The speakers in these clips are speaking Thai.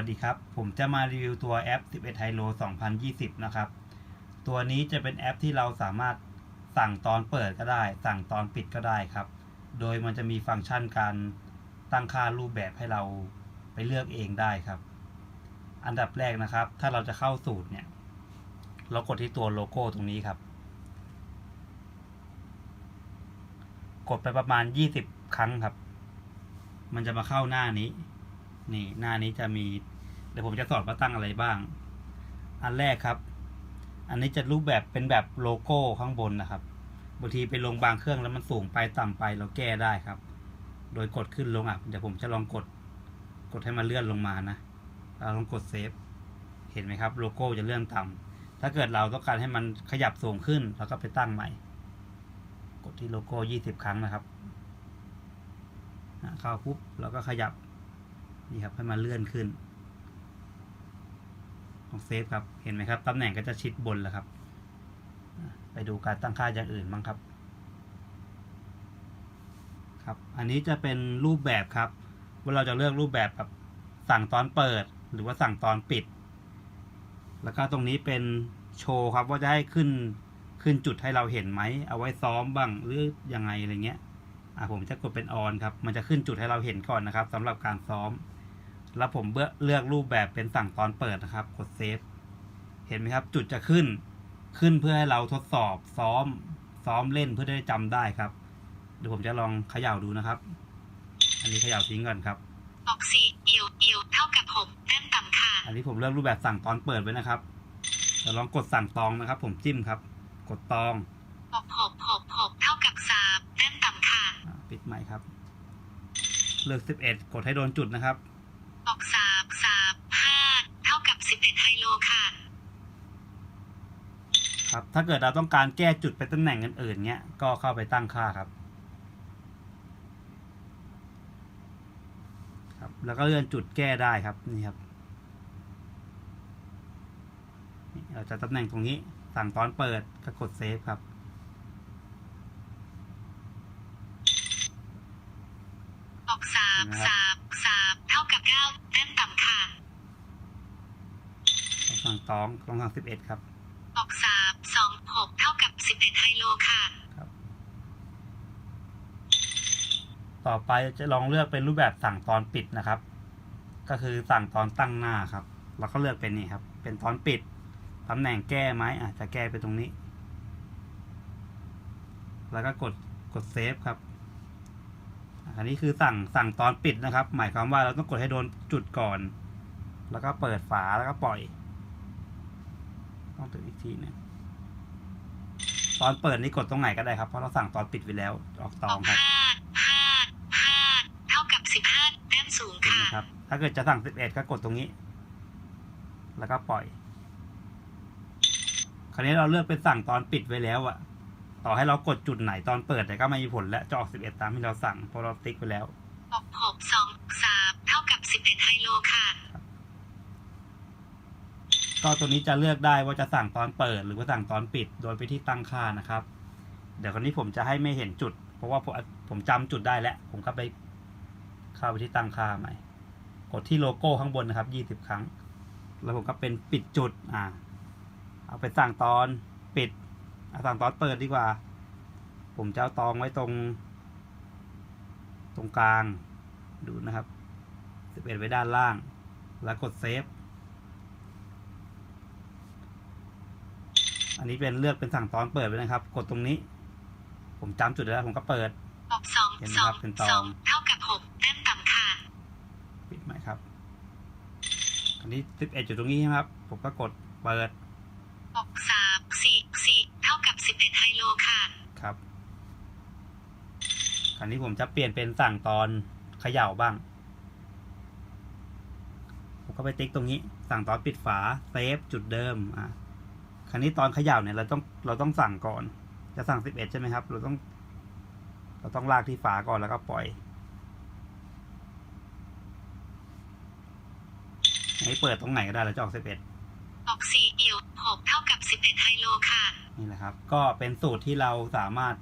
วัสดีครับ ผมจะมารีวิวตัวแอป 11 Hilo 2020 นะครับ ตัวนี้จะเป็นแอปที่เราสามารถสั่งตอนเปิดก็ได้ สั่งตอนปิดก็ได้ครับ โดยมันจะมีฟังก์ชันการตั้งค่ารูปแบบให้เราไปเลือกเองได้ครับ อันดับแรกนะครับ ถ้าเราจะเข้าสูตรเนี่ย เรากดที่ตัวโลโก้ตรงนี้ครับ กดไปประมาณ 20 ครั้งครับ มันจะมาเข้าหน้านี้ นี่หน้านี้จะมี เดี๋ยวผมจะสอนว่าตั้งอะไรบ้าง อันแรกครับ อันนี้จะรูปแบบเป็นแบบโลโก้ข้างบนนะครับบางทีไปลงบางเครื่องแล้วมันสูงไปต่ำไปเราแก้ได้ครับ โดยกดขึ้นลงอะเดี๋ยวผมจะลองกด กดให้มันเลื่อนลงมานะเราลองกดเซฟเห็นไหมครับ โลโก้จะเลื่อนต่ำถ้าเกิดเราต้องการให้มันขยับสูงขึ้นเราก็ไปตั้งใหม่ กดที่โลโก้ยี่สิบครั้งนะครับเข้าปุ๊บเราก็ขยับ นี่ครับให้มันเลื่อนขึ้นของเซฟครับ เห็นไหมครับ ตำแหน่งก็จะชิดบนแล้วครับ ไปดูการตั้งค่าอย่างอื่นบ้างครับ ครับ อันนี้จะเป็นรูปแบบครับ ว่าเราจะเลือกรูปแบบแบบสั่งตอนเปิด หรือว่าสั่งตอนปิด แล้วก็ตรงนี้เป็นโชว์ครับว่าจะให้ขึ้นขึ้นจุดให้เราเห็นไหม เอาไว้ซ้อมบ้างหรือยังไงอะไรเงี้ย อะผมจะกดเป็นออนครับ มันจะขึ้นจุดให้เราเห็นก่อนนะครับสำหรับการซ้อม แล้วผมเลือกเลือกรูปแบบเป็นสั่งตอนเปิดนะครับ กดเซฟ เห็นไหมครับ จุดจะขึ้น ขึ้นเพื่อให้เราทดสอบซ้อม ซ้อมเล่นเพื่อได้จำได้ครับ เดี๋ยวผมจะลองเขย่าดูนะครับ อันนี้เขย่าทิ้งก่อนครับออกสี่เอี่ยวเอี่ยวเท่ากับหกแต้มต่ำค่ะ อันนี้ผมเลือกรูปแบบสั่งตอนเปิดไว้นะครับเดี๋ยวลองกดสั่งตองนะครับ ผมจิ้มครับ กดตองหกหกหกหกเท่ากับสามแต้มต่ำค่ะอ่าปิดใหม่ครับ เลือก11กดให้โดนจุดนะครับ ออกสามสามห้าเท่ากับสิบเอ็ดไฮโล ค่ะครับ ถ้าเกิดเราต้องการแก้จุดไปตำแหน่งอื่นๆเนี้ย ก็เข้าไปตั้งค่าครับ ครับ แล้วก็เลื่อนจุดแก้ได้ครับ นี่ครับนี่เราจะตำแหน่งตรงนี้ สั่งตอนเปิดก็กดเซฟครับออกสามเห็นไหมครับสามสามเท่ากับเก้าแต้มต่ำค่ะ เราสั่งตองต้องสั่ง11ครับออกสามสองหกเท่ากับสิบเอ็ดไฮโลค่ะ ครับ ต่อไปจะลองเลือกเป็นรูปแบบสั่งตอนปิดนะครับ ก็คือสั่งตอนตั้งหน้าครับเราก็เลือกเป็นนี่ครับ เป็นตอนปิดตำแหน่งแก้ไหมอาจจะแก้ไปตรงนี้ แล้วก็กดกดเซฟครับ อันนี้คือสั่งสั่งตอนปิดนะครับ หมายความว่าเราต้องกดให้โดนจุดก่อน แล้วก็เปิดฝาแล้วก็ปล่อย ต้องถึงอีกทีหนึงตอนเปิดนี่กดตรงไหนก็ได้ครับ เพราะเราสั่งตอนปิดไว้แล้ว ออกตออองกครับห้าห้าห้าเท่ากับสิบห้าแต้มสูงเห็นไหมค่ะครับ ถ้าเกิดจะสั่ง11ก็กดตรงนี้ แล้วก็ปล่อย คราวนี้เราเลือกเป็นสั่งตอนปิดไว้แล้วอะต่อให้เรากดจุดไหนตอนเปิดแต่ก็ไม่มีผลและจะออก11ตามที่เราสั่งเพราะเราติ๊กไว้แล้วออกหกสองสามเท่ากับสิบเอ็ดไฮโลค่ะ ก็ตัวนี้จะเลือกได้ว่าจะสั่งตอนเปิด หรือว่าสั่งตอนปิด โดยไปที่ตั้งค่านะครับ เดี๋ยวคราวนี้ผมจะให้ไม่เห็นจุด เพราะว่าผมผมจำจุดได้แล้ว ผมก็ไปเข้าไปที่ตั้งค่าใหม่ กดที่โลโก้ข้างบนนะครับยี่สิบครั้ง แล้วผมก็เป็นปิดจุด อ่า เอาไปสั่งตอนปิดเอาสั่งตอนเปิดดีกว่า ผมจะเอาตองไว้ตรง ตรงกลาง ดูนะครับสิบเอ็ดไว้ด้านล่าง แล้วกดเซฟ อันนี้เป็นเลือกเป็นสั่งตอนเปิดไว้นะครับ กดตรงนี้ ผมจำจุดได้แล้วผมก็เปิดออกสองเห็นไหมสอครังบเป็นตองสองเท่ากับหกแต้มต่ำค่ะปิดใหม่ครับอันนี้สิบเอ็ดจุดตรงนี้ใช่ไหมครับ ผมก็กดเปิดออกสามสี่สี่เท่ากับสิบเอ็ดไฮโลค่ะครับคราวนี้ผมจะเปลี่ยนเป็นสั่งตอนเขย่าบ้าง ผมก็ไปติ๊กตรงนี้ สั่งตอนปิดฝาเซฟจุดเดิมอะ คราวนี้ตอนเขย่าเนี่ยเราต้องเราต้องสั่งก่อน จะสั่งสิบเอ็ดใช่ไหมครับ เราต้อง เราต้องลากที่ฝาก่อนแล้วก็ปล่อยให้เปิดตรงไหนก็ได้แล้วจะออกสิบเอ็ดออกสี่เอี่ยวหกเท่ากับสิบเอ็ดไฮโลค่ะ นี่แหละครับ ก็เป็นสูตรที่เราสามารถ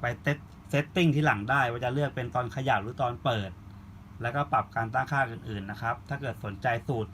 ไปเซตเซตติ้งที่หลังได้ ว่าจะเลือกเป็นตอนเขย่าหรือตอนเปิด แล้วก็ปรับการตั้งค่าอื่นๆนะครับ ถ้าเกิดสนใจสูตร